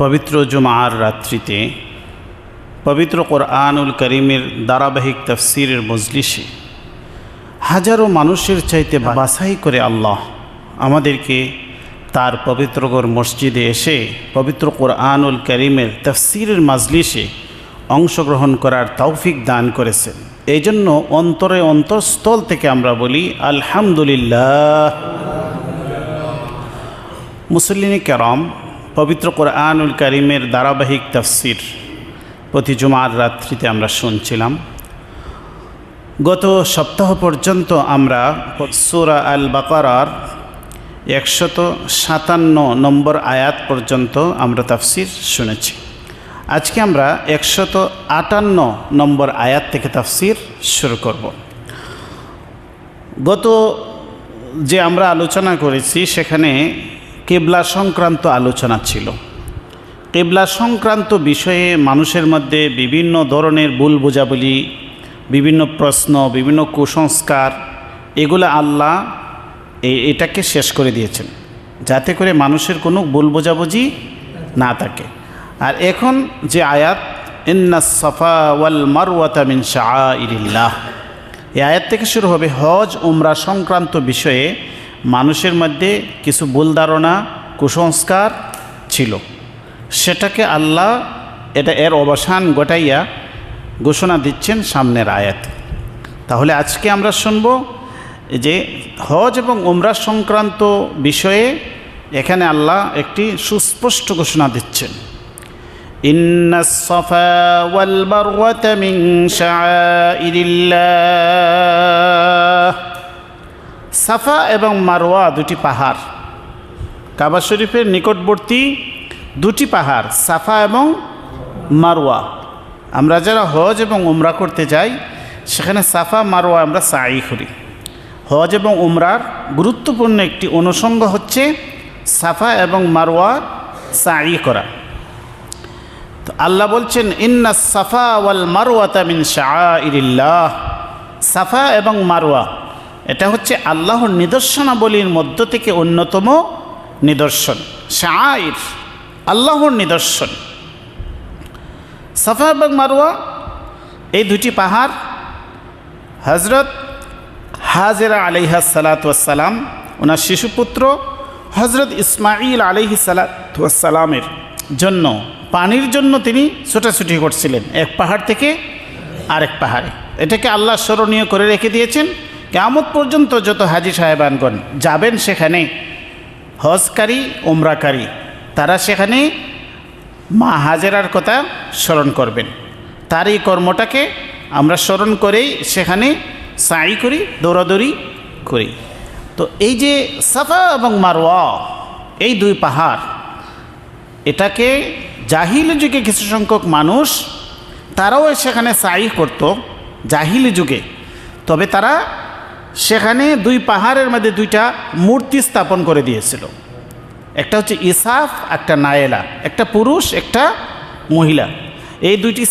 পবিত্র জুমার রাত্রিতে পবিত্র কোরআনুল করিমের ধারাবাহিক তফসিরের মজলিসে হাজারো মানুষের চাইতে বাছাই করে আল্লাহ আমাদেরকে তার পবিত্রগর মসজিদে এসে পবিত্র কোরআনুল করিমের তফসিরের মাজলিসে অংশগ্রহণ করার তৌফিক দান করেছেন। এই জন্য অন্তরে অন্তঃস্থল থেকে আমরা বলি, আলহামদুলিল্লাহ। মুসলিম কেরম পবিত্র কোরআনুল করিমের ধারাবাহিক তফসির প্রতি জুমার রাত্রিতে আমরা শুনছিলাম। গত সপ্তাহ পর্যন্ত আমরা সুরা আল বাকারার একশত সাতান্ন নম্বর আয়াত পর্যন্ত আমরা তাফসির শুনেছি। আজকে আমরা একশত আটান্ন নম্বর আয়াত থেকে তাফসির শুরু করব। গত যে আমরা আলোচনা করেছি সেখানে কেবলা সংক্রান্ত আলোচনা ছিল। কেবলা সংক্রান্ত বিষয়ে মানুষের মধ্যে বিভিন্ন ধরনের ভুল বোঝাবুলি, বিভিন্ন প্রশ্ন, বিভিন্ন কুসংস্কার, এগুলো আল্লাহ এটাকে শেষ করে দিয়েছেন। যাতে করে মানুষের কোনো ভুল বোঝাবুঝি না থাকে। আর এখন যে আয়াত, ইন্না সফা ওয়াল মারওয়াতা মিন শাহ এই আয়াত থেকে শুরু হবে হজ, উমরা সংক্রান্ত বিষয়ে মানুষের মধ্যে কিছু ভুল ধারণা কুসংস্কার ছিল সেটাকে আল্লাহ এটা এর অবসান ঘটাইয়া ঘোষণা দিচ্ছেন সামনের আয়াত তাহলে আজকে আমরা শুনব যে হজ এবং উমরা সংক্রান্ত বিষয়ে এখানে আল্লাহ একটি সুস্পষ্ট ঘোষণা দিচ্ছেন إن الصفا والمروة من شعائر الله সাফা এবং মারোয়া দুটি পাহাড়। কাবা শরীফের নিকটবর্তী দুটি পাহাড়, সাফা এবং মারোয়া আমরা যারা হজ এবং উমরা করতে যাই, সেখানে সাফা মারোয়া আমরা সাই করি। হজ এবং উমরার গুরুত্বপূর্ণ একটি অনুষঙ্গ হচ্ছে সাফা এবং মারোয়া সাই করা। তো আল্লাহ বলছেন, ইন্না সাফা ওয়াল মারোয়াতা মিন শাহরিল্লাহ সাফা এবং মারোয়া এটা হচ্ছে আল্লাহর নিদর্শনাবলীর মধ্য থেকে অন্যতম নিদর্শন শাহর আল্লাহর নিদর্শন। সাফা এবং মারোয়া এই দুটি পাহাড় হজরত হাজেরা আলিহা সালাতাম ওনার শিশুপুত্র হজরত ইসমাইল আলিহি সালাতামের জন্য, পানির জন্য তিনি ছোটাছুটি করছিলেন, এক পাহাড় থেকে আরেক পাহাড়ে। এটাকে আল্লাহ স্মরণীয় করে রেখে দিয়েছেন। কেমত পর্যন্ত যত হাজি সাহেবানগণ যাবেন সেখানে হজকারী ওমরাকারী তারা সেখানে মা হাজেরার কথা স্মরণ করবেন। তার এই কর্মটাকে আমরা স্মরণ করেই সেখানে সাই করি, দৌড়াদৌড়ি করি। তো এই যে সাফা এবং মারোয়া এই দুই পাহাড়, এটাকে জাহিল যুগে কিছু সংখ্যক মানুষ তারাও সেখানে সাই করত, জাহিল যুগে। তবে তারা সেখানে দুই পাহাড়ের মধ্যে দুইটা মূর্তি স্থাপন করে দিয়েছিল। একটা হচ্ছে ইসাফ, একটা নায়েলা। একটা পুরুষ, একটা মহিলা। এই দুইটি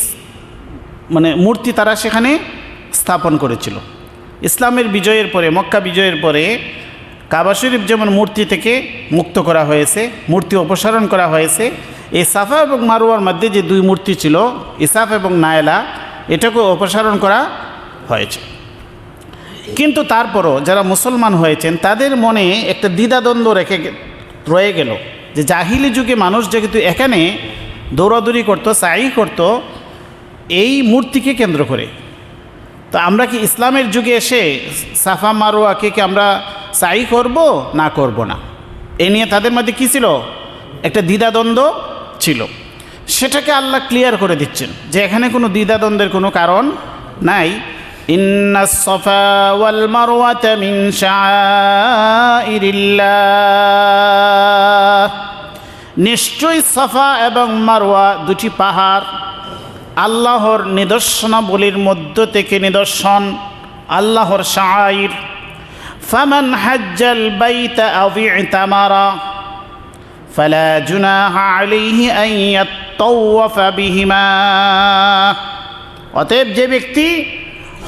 মানে মূর্তি তারা সেখানে স্থাপন করেছিল। ইসলামের বিজয়ের পরে, মক্কা বিজয়ের পরে কাবা শরীফ যেমন মূর্তি থেকে মুক্ত করা হয়েছে, মূর্তি অপসারণ করা হয়েছে, এই সাফা এবং মারুয়ার মধ্যে যে দুই মূর্তি ছিল, ইসাফ এবং নায়লা এটাকে অপসারণ করা হয়েছে। কিন্তু তারপরও যারা মুসলমান হয়েছেন, তাদের মনে একটা দ্বিধাদ্বন্দ্ব রেখে রয়ে গেল যে জাহিলি যুগে মানুষ যেহেতু এখানে দৌড়াদৌড়ি করতো সাই করতো, এই মূর্তিকে কেন্দ্র করে। তো আমরা কি ইসলামের যুগে এসে সাফা মারোয়াকে কি আমরা সাই করব, না করব না? এ নিয়ে তাদের মধ্যে কী ছিল? একটা দ্বিধাদ্বন্দ্ব ছিল। সেটাকে আল্লাহ ক্লিয়ার করে দিচ্ছেন যে এখানে কোনো দ্বিধাদ্বন্দ্বের কোনো কারণ নাই। ইন্না সফা ওয়াল মারওয়াতা মিন শাআইরিল্লাহ নিশ্চয়ই সাফা এবং মারওয়া দুটি পাহাড় আল্লাহর নিদর্শনাবলীর মধ্য থেকে নিদর্শন আল্লাহর শাইর ফামান হাজ্জাল বাইতা আও ইতামারা فلا جناح عليه أن يطوف بهما অতএব যে ব্যক্তি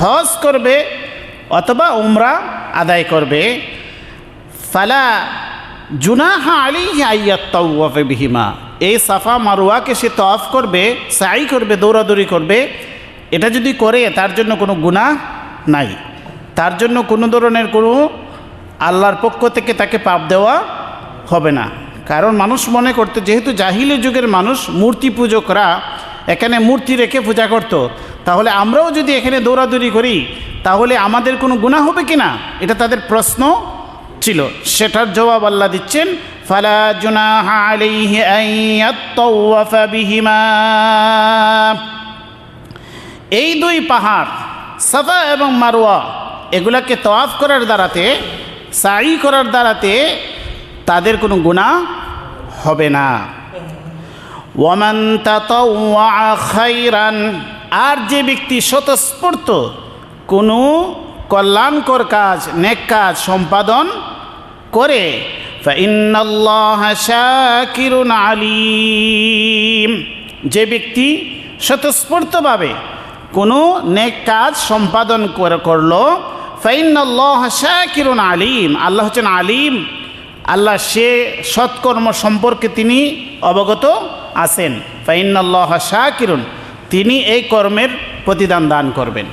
হজ করবে অথবা উমরা আদায় করবে। ফালা জুনাহা আলী আইয়াত্তাউফে বিহিমা। এই সাফা মারুয়াকে সে তফ করবে সাই করবে, দৌড়াদৌড়ি করবে। এটা যদি করে, তার জন্য কোনো গুণা নাই। তার জন্য কোনো ধরনের কোনো আল্লাহর পক্ষ থেকে তাকে পাপ দেওয়া হবে না। কারণ মানুষ মনে করতে, যেহেতু জাহিলি যুগের মানুষ, মূর্তি পূজকরা এখানে মূর্তি রেখে পূজা করত। তাহলে আমরাও যদি এখানে দৌড়াদৌড়ি করি, তাহলে আমাদের কোনো গুণা হবে কি না? এটা তাদের প্রশ্ন ছিল। সেটার জবাব আল্লাহ দিচ্ছেন, ফালা জুনাহা বিহিমা। এই দুই পাহাড়, সাফা এবং মারোয়া এগুলাকে তওয়াফ করার দ্বারাতে সাই করার দ্বারাতে তাদের কোনো গুণা হবে না। আর যে ব্যক্তি স্বতঃস্ফূর্ত কোনো কল্যাণকর কাজ, নেক কাজ সম্পাদন করে আলিম। যে ব্যক্তি স্বতঃস্ফূর্তভাবে কোনো নেক কাজ সম্পাদন করে- করল, ফাইন্নাল্লাহ শাকিরুন আলিম। আল্লাহ হচ্ছেন আলিম। আল্লাহ সে সৎকর্ম সম্পর্কে তিনি অবগত আছেন ফাইন্নাল্লাহ শাকিরুন তিনি এই কর্মের প্রতিদান দান করবেন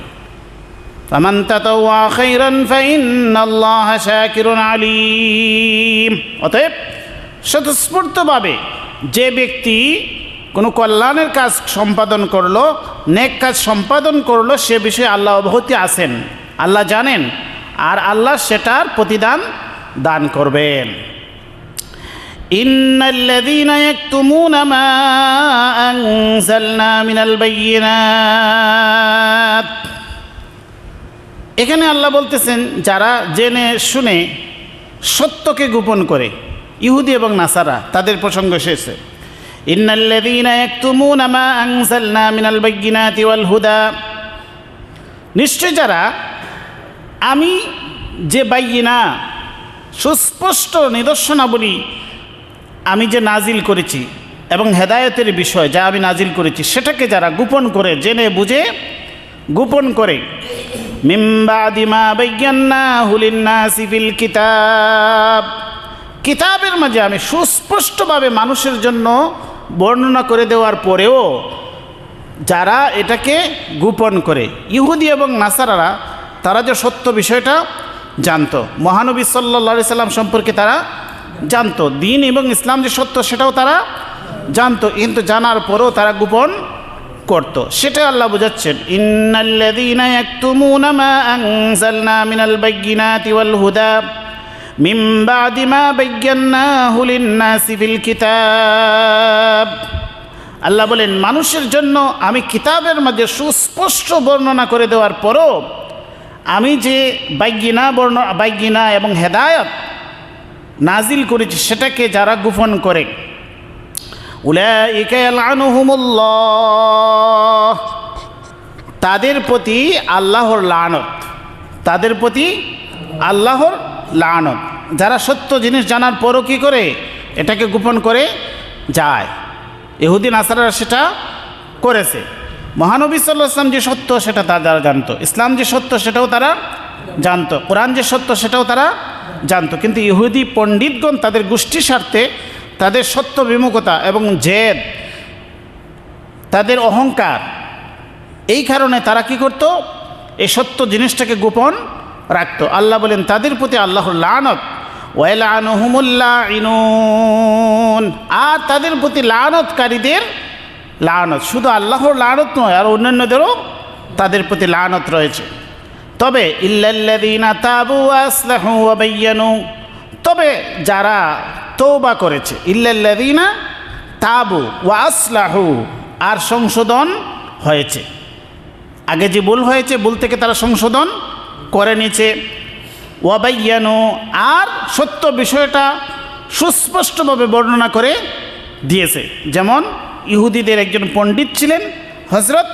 فمن تطوع خيرا فإن الله شاكر عليم অতএব স্বতঃস্ফূর্তভাবে যে ব্যক্তি কোনো কল্যাণের কাজ সম্পাদন করলো নেক কাজ সম্পাদন করলো সে বিষয়ে আল্লাহ অবহতি আছেন আল্লাহ জানেন আর আল্লাহ সেটার প্রতিদান দান করবেন إن الذين يكتمون ما أنزلنا من البينات এখানে আল্লাহ বলতেছেন যারা জেনে শুনে সত্যকে গোপন করে ইহুদি এবং নাসারা তাদের প্রসঙ্গ শেষে ইন্নাল্লাযীনা ইয়াকতুমুনা মা আনজালনা মিনাল বায়্যিনাতি ওয়াল হুদা নিশ্চয় যারা আমি যে বাইয়িনা সুস্পষ্ট নিদর্শনাবলী আমি যে নাজিল করেছি এবং হেদায়তের বিষয় যা আমি নাজিল করেছি সেটাকে যারা গোপন করে, জেনে বুঝে গোপন করে মিম্বাদিমা সিভিল কিতাব। কিতাবের মাঝে আমি সুস্পষ্টভাবে মানুষের জন্য বর্ণনা করে দেওয়ার পরেও যারা এটাকে গোপন করে, ইহুদি এবং নাসারারা, তারা যে সত্য বিষয়টা জানতো। মহানবী সাল্লা সাল্লাম সম্পর্কে তারা জানতো। দিন এবং ইসলাম যে সত্য, সেটাও তারা জানতো। কিন্তু জানার পরেও তারা গোপন করত। সেটা আল্লাহ বোঝাচ্ছেন। ইন্নাল্লাযীনা ইয়াকতুমুনা মা আনজালনা মিনাল বায়্যিনাতি ওয়াল হুদা মিন বাদি মা বায়্যান্নাহু লিন-নাসি ফিল কিতাব। আল্লাহ বলেন, মানুষের জন্য আমি কিতাবের মধ্যে সুস্পষ্ট বর্ণনা করে দেওয়ার পরও আমি যে বাইগিনা বর্ণ বাইগিনা এবং হেদায়ত নাজিল করেছি, সেটাকে যারা গোপন করে। তাদের প্রতি আল্লাহর লানত। তাদের প্রতি আল্লাহর লানত। যারা সত্য জিনিস জানার পরও কী করে? এটাকে গোপন করে যায়। ইহুদিন আসারা সেটা করেছে। মহানবী সাল্লাহ ইসলাম যে সত্য সেটা তারা জানতো। ইসলাম যে সত্য সেটাও তারা জানতো। কোরআন যে সত্য সেটাও তারা জানতো। কিন্তু ইহুদি পণ্ডিতগণ তাদের গোষ্ঠী স্বার্থে তাদের সত্য বিমুখতা এবং জেদ, তাদের অহংকার, এই কারণে তারা কি করত? এই সত্য জিনিসটাকে গোপন রাখত। আল্লাহ বলেন, তাদের প্রতি আল্লাহর লানত ইনুন আর তাদের প্রতি লানতকারীদের লানত। শুধু আল্লাহর লানত নয়, আর অন্যান্যদেরও তাদের প্রতি লানত রয়েছে। তবে ইল্লাল্লাযীনা তাবু তবে যারা তৌবা করেছে, ইল্লাল্লাযীনা তাবু ওয়া আসলাহু আর সংশোধন হয়েছে। আগে যে ভুল হয়েছে, ভুল থেকে তারা সংশোধন করে নিয়েছে। ওয়াবাইয়ানো আর সত্য বিষয়টা সুস্পষ্টভাবে বর্ণনা করে দিয়েছে। যেমন ইহুদিদের একজন পণ্ডিত ছিলেন হজরত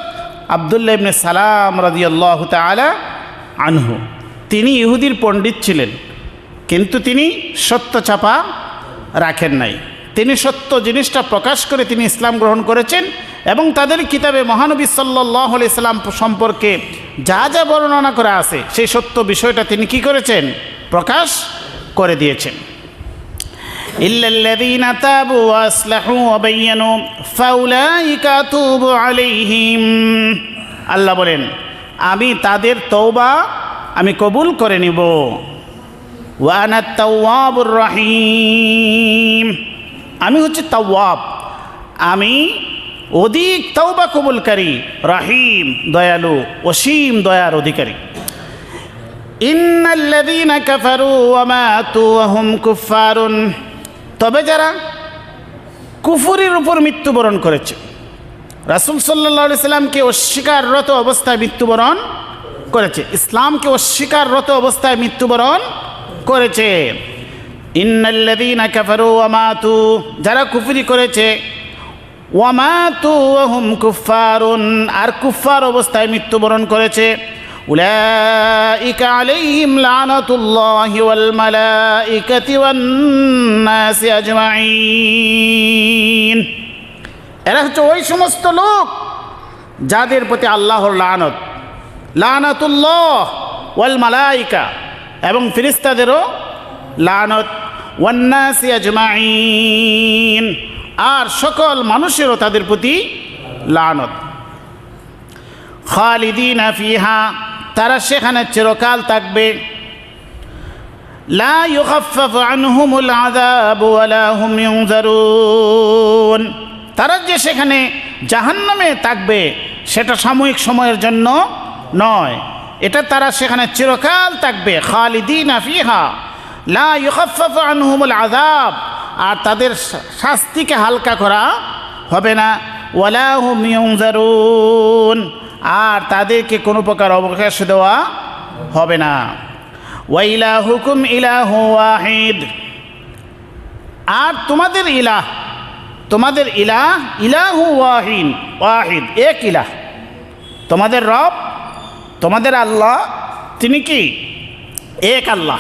আবদুল্লাহ ইবনে সালাম রাদিয়াল্লাহু তাআলা আনহু। তিনি ইহুদির পণ্ডিত ছিলেন, কিন্তু তিনি সত্য চাপা রাখেন নাই। তিনি সত্য জিনিসটা প্রকাশ করে তিনি ইসলাম গ্রহণ করেছেন এবং তাদের কিতাবে মহানবী সাল্লাহ ইসলাম সম্পর্কে যা যা বর্ণনা করা আছে, সেই সত্য বিষয়টা তিনি কি করেছেন? প্রকাশ করে দিয়েছেন। আল্লাহ বলেন আমি তাদের তওবা আমি কবুল করে নিব। ওয়ানা রহিম। আমি হচ্ছে তাওয়াব। আমি অধিক তওবা কবুলকারী, রহিম, দয়ালু, অসীম দয়ার অধিকারী। ইন্নাল্লাযীনা কাফারু ওয়া মাতু ওয়া হুম কুফফারুন। তবে যারা কুফুরির উপর মৃত্যুবরণ করেছে রাসূল সাল্লাল্লাহু আলাইহি সাল্লামকে অস্বীকাররত অবস্থায় মৃত্যুবরণ করেছে। ইসলামকে অস্বীকাররত অবস্থায় মৃত্যুবরণ করেছে। ইন্নাল্লাযীনা কাফারু ওয়া মাতু, যারা কুফরি করেছে ওয়ামাতু ওয়াহুম কুফফারুন, আর কুফফার অবস্থায় মৃত্যুবরণ করেছে। উলাইকা আলাইহিম লানাতুল্লাহি ওয়াল মালাইকাতি ওয়ান নাসি আজমাইন। এরা হচ্ছে ওই সমস্ত লোক যাদের প্রতি আল্লাহর লানত, লানাতুল্লাহ ওয়াল মালাইকা, এবং ফিরিস্তাদেরও লানত। ওয়ান্নাসি আজমাইন, আর সকল মানুষেরও তাদের প্রতি লানত। খালিদিন ফিহা, তারা সেখানে চিরকাল থাকবে। লা ইউখাফফাফু আনহুমুল আযাবু ওয়ালা হুম ইউনজারুন। তারা যে সেখানে জাহান্নামে থাকবে, সেটা সাময়িক সময়ের জন্য নয়। এটা তারা সেখানে চিরকাল থাকবে, খালিদিন আযাব। আর তাদের শাস্তিকে হালকা করা হবে না। ওয়ালা হুম ইউনজারুন। আর তাদেরকে কোনো প্রকার অবকাশ দেওয়া হবে না। ওয়াইলা হুকুম ইলাহ ওয়াহিদ। আর তোমাদের ইলাহ তোমাদের ইলাহ, ইলাহু ওয়াহিন, ওয়াহিদ, এক ইলাহ। তোমাদের রব, তোমাদের আল্লাহ, তিনি কি? এক আল্লাহ।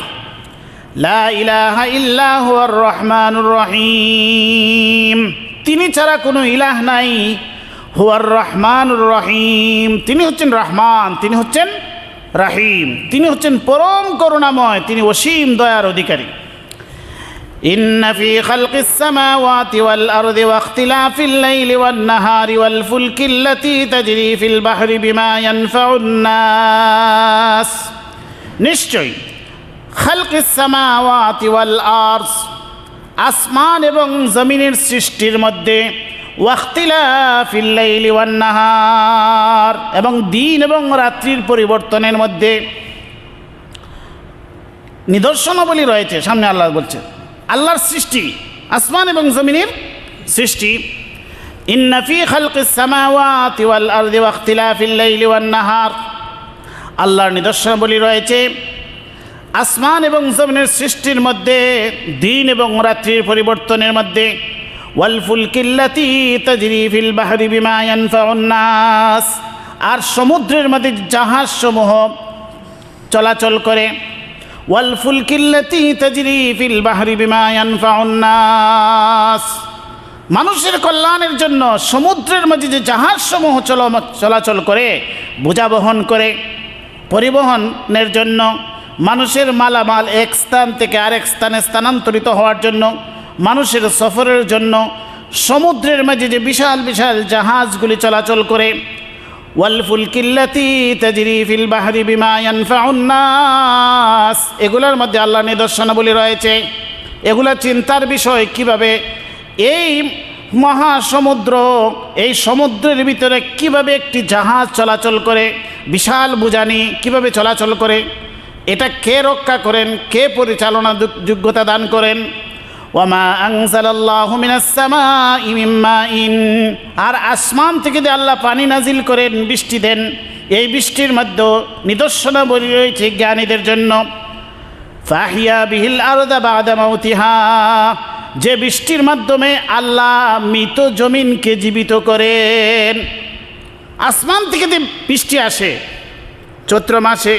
লা ইলাহা ইল্লাহু রহমানুর রহিম। তিনি ছাড়া কোনো ইলাহ নাই। হুয়ার রহমানুর রহিম। তিনি হচ্ছেন রহমান, তিনি হচ্ছেন রাহিম। তিনি হচ্ছেন পরম করুণাময়, তিনি অসীম দয়ার অধিকারী। إن في خلق السماوات والأرض واختلاف الليل والنهار والفلك التي تجري في البحر بما ينفع الناس নিশ্চয়ই খালকিস সামাওয়াতি ওয়াল আরস আসমান এবং জমিনের সৃষ্টির মধ্যে ওয়াখতিলাফিল লাইলি ওয়ান নাহার এবং দিন এবং রাত্রির পরিবর্তনের মধ্যে নিদর্শনাবলী রয়েছে সামনে আল্লাহ বলছে আল্লাহর সৃষ্টি, আসমান এবং জমিনের সৃষ্টি। ইন্নাফি খালকিস সামাওয়াতি নাহার। আল্লাহর নিদর্শনাবলী রয়েছে, আসমান এবং জমিনের সৃষ্টির মধ্যে, দিন এবং রাত্রির পরিবর্তনের মধ্যে। আর সমুদ্রের মধ্যে জাহাজসমূহ চলাচল করে ওয়ালফুল কিল্লাতি তাজরিফিল বাহরি বিমায়ান নাস। মানুষের কল্যাণের জন্য সমুদ্রের মাঝে যে জাহাজসমূহ চল চলাচল করে বোঝা বহন করে, পরিবহনের জন্য, মানুষের মালামাল এক স্থান থেকে আরেক স্থানে স্থানান্তরিত হওয়ার জন্য, মানুষের সফরের জন্য সমুদ্রের মাঝে যে বিশাল বিশাল জাহাজগুলি চলাচল করে ওয়ালফুল কিল্লাতি তাজরিফিল বাহারি বিমায়ান ফাউন্নাস এগুলোর মধ্যে আল্লাহ নিদর্শনাবলী রয়েছে। এগুলো চিন্তার বিষয় কীভাবে? এই মহাসমুদ্র, এই সমুদ্রের ভিতরে কীভাবে একটি জাহাজ চলাচল করে? বিশাল বুজানি, কীভাবে চলাচল করে? এটা কে রক্ষা করেন? কে পরিচালনা যোগ্যতা দান করেন? মাইন আর আসমান থেকে যে আল্লাহ পানি নাজিল করেন, বৃষ্টি দেন, এই বৃষ্টির মধ্যে নিদর্শনাবলী রয়েছে জ্ঞানীদের জন্য। ফাহিয়া বিহিল আরদা যে বৃষ্টির মাধ্যমে আল্লাহ মৃত জমিনকে জীবিত করেন। আসমান থেকে যে বৃষ্টি আসে, চৈত্র মাসে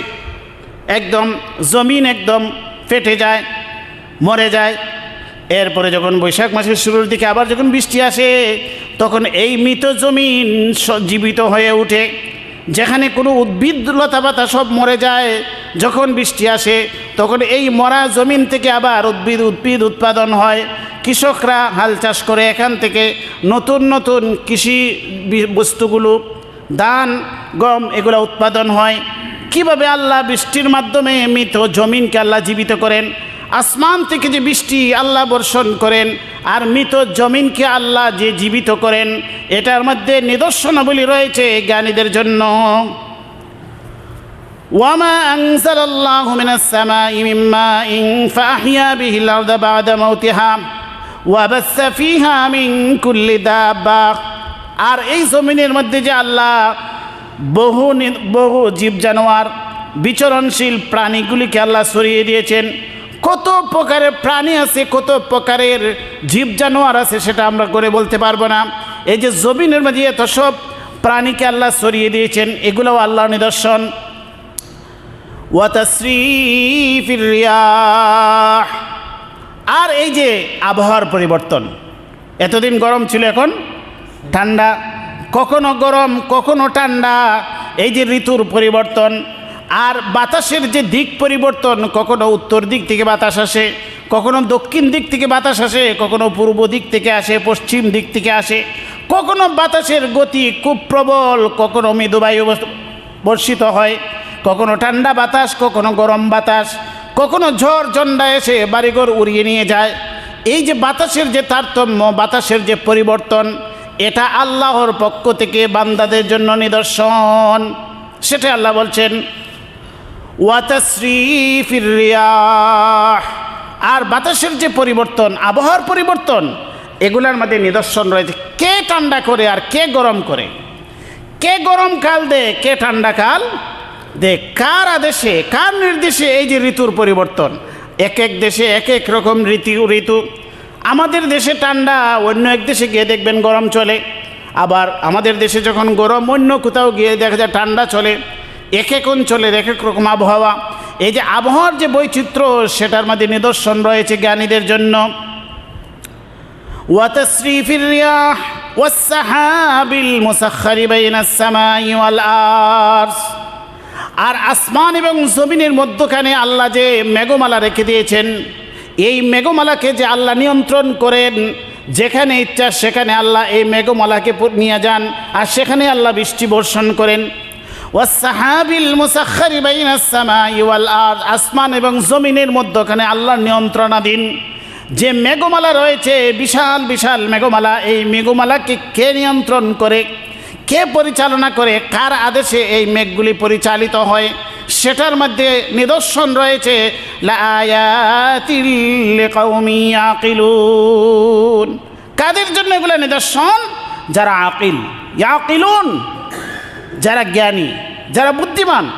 একদম জমিন একদম ফেটে যায়, মরে যায়। এরপরে যখন বৈশাখ মাসের শুরুর দিকে আবার যখন বৃষ্টি আসে, তখন এই মৃত জমিন জীবিত হয়ে ওঠে। যেখানে কোনো উদ্ভিদ লতা পাতা সব মরে যায়। যখন বৃষ্টি আসে, তখন এই মরা জমিন থেকে আবার উদ্ভিদ উদ্ভিদ উৎপাদন হয়। কৃষকরা হাল চাষ করে এখান থেকে নতুন নতুন কৃষি বস্তুগুলো, ধান, গম এগুলো উৎপাদন হয়। কীভাবে আল্লাহ বৃষ্টির মাধ্যমে মৃত জমিনকে আল্লাহ জীবিত করেন? আসমান থেকে যে বৃষ্টি আল্লাহ বর্ষণ করেন, আর মৃত জমিনকে আল্লাহ যে জীবিত করেন, এটার মধ্যে নিদর্শনাবলী রয়েছে জ্ঞানীদের জন্য। ওয়ামা আল্লাহ মৌতিহা কুল্লি আর এই জমিনের মধ্যে যে আল্লাহ বহু বহু জীব জানোয়ার বিচরণশীল প্রাণীগুলিকে আল্লাহ সরিয়ে দিয়েছেন কত প্রকারের প্রাণী আছে, কত প্রকারের জীব জানোয়ার আছে সেটা আমরা করে বলতে পারব না। এই যে জমিনের মাঝে এত সব প্রাণীকে আল্লাহ সরিয়ে দিয়েছেন, এগুলোও আল্লাহ নিদর্শন। আর এই যে আবহাওয়ার পরিবর্তন, এতদিন গরম ছিল, এখন ঠান্ডা। কখনো গরম, কখনো ঠান্ডা। এই যে ঋতুর পরিবর্তন আর বাতাসের যে দিক পরিবর্তন, কখনো উত্তর দিক থেকে বাতাস আসে, কখনো দক্ষিণ দিক থেকে বাতাস আসে, কখনো পূর্ব দিক থেকে আসে, পশ্চিম দিক থেকে আসে। কখনো বাতাসের গতি খুব প্রবল, কখনো মৃদুবায়ু বর্ষিত হয়, কখনো ঠান্ডা বাতাস, কখনো গরম বাতাস, কখনো ঝড় ঝন্ডা এসে বাড়িঘর উড়িয়ে নিয়ে যায়। এই যে বাতাসের যে তারতম্য, বাতাসের যে পরিবর্তন, এটা আল্লাহর পক্ষ থেকে বান্দাদের জন্য নিদর্শন। সেটা আল্লাহ বলছেন আর বাতাসের যে পরিবর্তন, আবহাওয়ার পরিবর্তন, এগুলোর মধ্যে নিদর্শন রয়েছে। কে ঠান্ডা করে আর কে গরম করে? কে গরমকাল দে, কে ঠান্ডা কাল দে? কার আদেশে, কার নির্দেশে এই যে ঋতুর পরিবর্তন? এক এক দেশে এক এক রকম ঋতু ঋতু। আমাদের দেশে ঠান্ডা, অন্য এক দেশে গিয়ে দেখবেন গরম চলে। আবার আমাদের দেশে যখন গরম, অন্য কোথাও গিয়ে দেখা যায় ঠান্ডা চলে। এক এক অঞ্চলের এক এক রকম আবহাওয়া এই যে আবহাওয়ার যে বৈচিত্র্য সেটার মধ্যে নিদর্শন রয়েছে জ্ঞানীদের জন্য وتصريف الرياح والسحاب المسخر بين السماء والأرض আর আসমান এবং জমিনের মধ্যখানে আল্লাহ যে মেঘমালা রেখে দিয়েছেন এই মেঘমালাকে যে আল্লাহ নিয়ন্ত্রণ করেন যেখানে ইচ্ছা সেখানে আল্লাহ এই মেঘমালাকে প- নিয়ে যান আর সেখানে আল্লাহ বৃষ্টি বর্ষণ করেন ওয়াসাহাবিল আসমান এবং জমিনের মধ্যখানে আল্লাহর নিয়ন্ত্রণাধীন যে মেঘমালা রয়েছে, বিশাল বিশাল মেঘমালা, এই মেঘমালাকে কে নিয়ন্ত্রণ করে, কে পরিচালনা করে, কার আদেশে এই মেঘগুলি পরিচালিত হয়, সেটার মধ্যে নিদর্শন রয়েছে। কাদের জন্য এগুলো নিদর্শন যারা আকিল, ইয়াকিলুন, যারা জ্ঞানী যারা বুদ্ধিমান,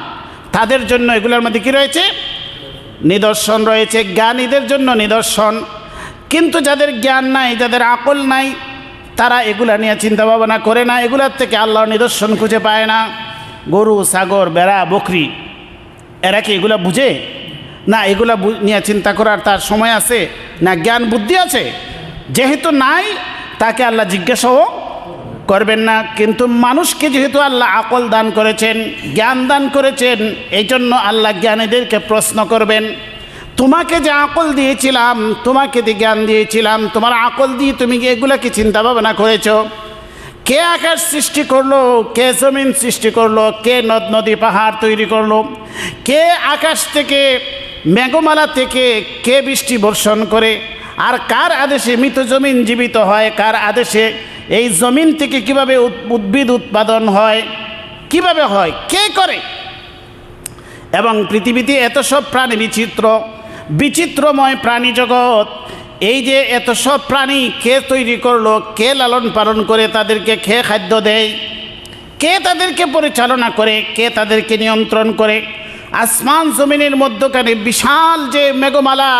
তাদের জন্য এগুলোর মধ্যে কি রয়েছে? নিদর্শন রয়েছে, জ্ঞানীদের জন্য নিদর্শন। কিন্তু যাদের জ্ঞান নাই, যাদের আকল নাই, তারা এগুলা নিয়ে চিন্তা ভাবনা করে না। এগুলার থেকে আল্লাহর নিদর্শন খুঁজে পায় না। গরু সাগর বেড়া বকরি, এরা কি এগুলা বুঝে? না, এগুলা নিয়ে চিন্তা করার তার সময় আছে? না, জ্ঞান, বুদ্ধি আছে? যেহেতু নাই, তাকে আল্লাহ জিজ্ঞাসাও করবেন না, কিন্তু মানুষকে যেহেতু আল্লাহ আকল দান করেছেন, জ্ঞান দান করেছেন, এই জন্য আল্লাহ জ্ঞানীদেরকে প্রশ্ন করবেন, তোমাকে যে আকল দিয়েছিলাম, তোমাকে যে জ্ঞান দিয়েছিলাম, তোমার আকল দিয়ে তুমি এগুলাকে চিন্তা ভাবনা করেছ? কে আকাশ সৃষ্টি করল, কে জমিন সৃষ্টি করল, কে নদ, নদী, পাহাড় তৈরি করল? কে আকাশ থেকে, মেঘমালা থেকে, কে বৃষ্টি বর্ষণ করে? আর কার আদেশে মৃত জমিন জীবিত হয়, কার আদেশে এই জমিন থেকে কীভাবে উদ্ভিদ উৎপাদন হয়, কীভাবে হয়, কে করে? এবং পৃথিবীতে এত সব প্রাণী বিচিত্র, বিচিত্রময় প্রাণী জগৎ, এই যে এত সব প্রাণী কে তৈরি করল, কে লালন পালন করে তাদেরকে খেয়ে খাদ্য দেয়, কে তাদেরকে পরিচালনা করে, কে তাদেরকে নিয়ন্ত্রণ করে, আসমান জমিনের মধ্যখানে বিশাল যে মেঘমালা,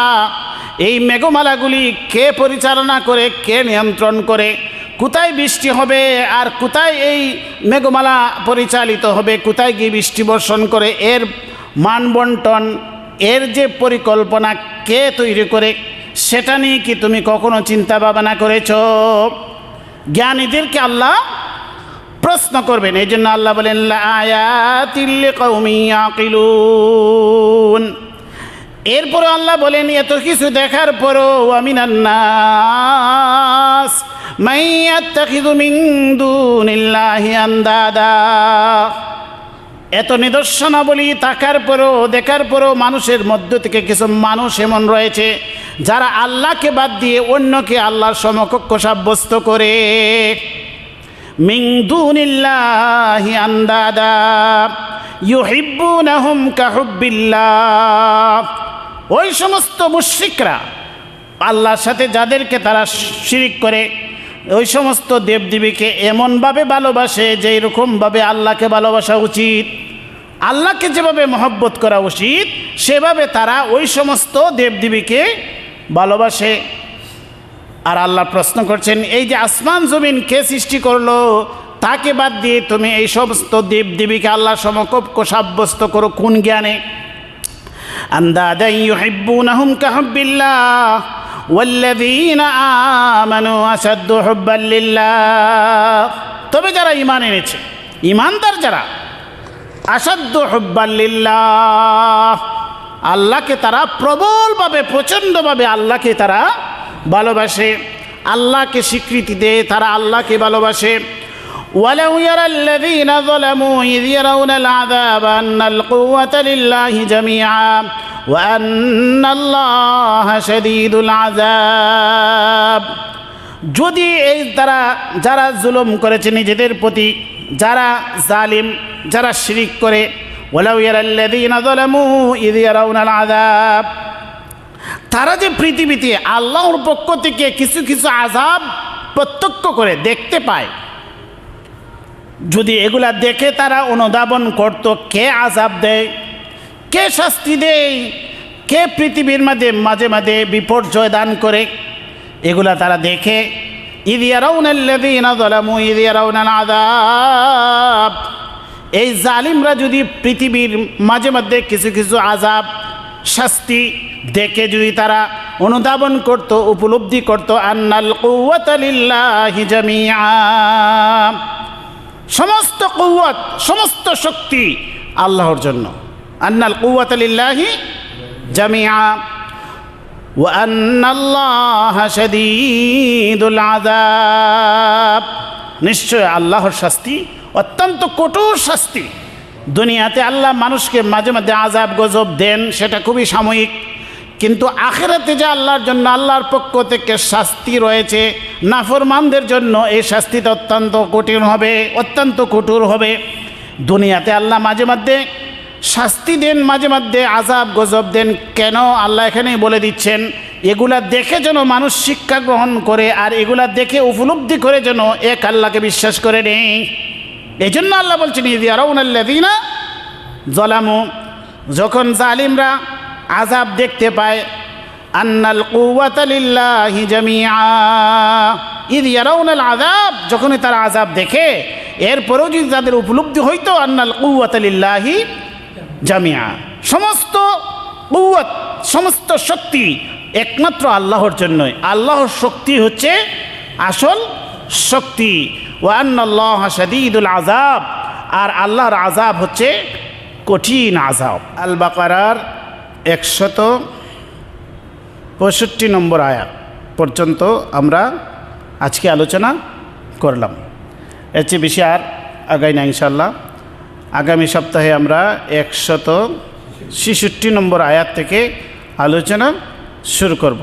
এই মেঘমালাগুলি কে পরিচালনা করে, কে নিয়ন্ত্রণ করে কোথায় বৃষ্টি হবে আর কোথায় এই মেঘমালা পরিচালিত হবে, কোথায় গিয়ে বৃষ্টি বর্ষণ করে, এর মান বন্টন এর যে পরিকল্পনা কে তৈরি করে, সেটা নিয়ে কি তুমি কখনো চিন্তা ভাবনা করেছ? জ্ঞানীদেরকে আল্লাহ প্রশ্ন করবেন। এই জন্য আল্লাহ বলেন এরপরে আল্লাহ বলেন, এত কিছু দেখার পরও আমিনান্নাস মাইয়াত্তাখিযু মিন দুনিল্লাহি আন্দাদা। এত নিদর্শনাবলী থাকার পরও, দেখার পরও মানুষের মধ্য থেকে কিছু মানুষ এমন রয়েছে, যারা আল্লাহকে বাদ দিয়ে অন্যকে আল্লাহর সমকক্ষ সাব্যস্ত করে। মিং দুনিল্লাহি আন্দাদা, ইউহিব্বুনাহুম কাহুব্বিল্লাহ। ওই সমস্ত মুশরিকরা আল্লাহর সাথে যাদেরকে তারা শিরিক করে ওই সমস্ত দেবদেবীকে এমনভাবে ভালোবাসে যে এরকমভাবে আল্লাহকে ভালোবাসা উচিত। আল্লাহকে যেভাবে মহব্বত করা উচিত, সেভাবে তারা ওই সমস্ত দেবদেবীকে ভালোবাসে। আর আল্লাহ প্রশ্ন করছেন, এই যে আসমান জমিন কে সৃষ্টি করল, তাকে বাদ দিয়ে তুমি এই সমস্ত দেবদেবীকে আল্লাহ সমকক্ষ সাব্যস্ত করো কোন জ্ঞানে? আন্দাদা ইউহিব্বুনাহুম কাহুব্বিল্লাহ والذين آمنوا أشد حبا لله তবে যারা ইমান এনেছে ইমানদার যারা আসাধ্য হব্বাল্লিল্লাহ আল্লাহকে তারা প্রবলভাবে প্রচণ্ডভাবে আল্লাহকে তারা ভালোবাসে আল্লাহকে স্বীকৃতি দেয় তারা আল্লাহকে ভালোবাসে ولو يرى الذين ظلموا إذ يرون العذاب أن القوة لله جميعا যদি এই তারা, যারা জুলুম করেছে নিজেদের প্রতি, যারা জালিম, যারা শিরিক করে আজাব তারা যে পৃথিবীতে আল্লাহর পক্ষ থেকে কিছু কিছু আজাব প্রত্যক্ষ করে দেখতে পায়, যদি এগুলা দেখে তারা অনুধাবন করত, কে আজাব দেয়? কে শাস্তি দেয়? কে পৃথিবীর মাঝে মাঝে মাঝে বিপর্যয় দান করে? এগুলা তারা দেখে এই জালিমরা যদি পৃথিবীর মাঝে মধ্যে কিছু কিছু আজাব শাস্তি দেখে যদি তারা অনুধাবন করত, উপলব্ধি করত, আন্নাল সমস্ত কৌয়াত সমস্ত শক্তি আল্লাহর জন্য। আন্নাল কৌয়াত লিল্লাহি জামিয়া وأن الله شديد العذاب নিশ্চয় আল্লাহর শাস্তি অত্যন্ত কঠোর শাস্তি দুনিয়াতে আল্লাহ মানুষকে মাঝে মাঝে আজাব গজব দেন সেটা খুবই সাময়িক কিন্তু আখেরাতে যে আল্লাহর জন্য আল্লাহর পক্ষ থেকে শাস্তি রয়েছে নাফরমানদের জন্য এই শাস্তিটা অত্যন্ত কঠিন হবে অত্যন্ত কঠোর হবে দুনিয়াতে আল্লাহ মাঝে মধ্যে শাস্তি দেন, মাঝে মধ্যে আজাব গজব দেন, কেন আল্লাহ এখানেই বলে দিচ্ছেন, এগুলা দেখে যেন মানুষ শিক্ষা গ্রহণ করে আর এগুলা দেখে উপলব্ধি করে যেন এক আল্লাহকে বিশ্বাস করে নেই। এই জন্য আল্লাহ বলছেন ইদিয়ারাউনাল্লাদিনা জলামু যখন জালিমরা আজাব দেখতে পায়, আন্নাল কুয়াতালিল্লাহি জামিআ ইদ ইয়ারাউনাল আযাব যখনই তারা আজাব দেখে, এরপরেও যদি তাদের উপলব্ধি হইতো, আন্নাল কুয়াতালিল্লাহি জামিআ সমস্ত কুয়াত সমস্ত শক্তি একমাত্র আল্লাহর জন্যই। আল্লাহর শক্তি হচ্ছে আসল শক্তি। ওয়ান্নাল্লাহ শাদীদুল আজাব আর আল্লাহর আজাব হচ্ছে কঠিন আজাব আল বাকারার একশত পঁয়ষট্টি নম্বর আয়াত পর্যন্ত আমরা আজকে আলোচনা করলাম। এর চেয়ে বেশি আর আগাই না ইনশাল্লাহ আগামী সপ্তাহে আমরা একশত ছেষট্টি নম্বর আয়াত থেকে আলোচনা শুরু করব।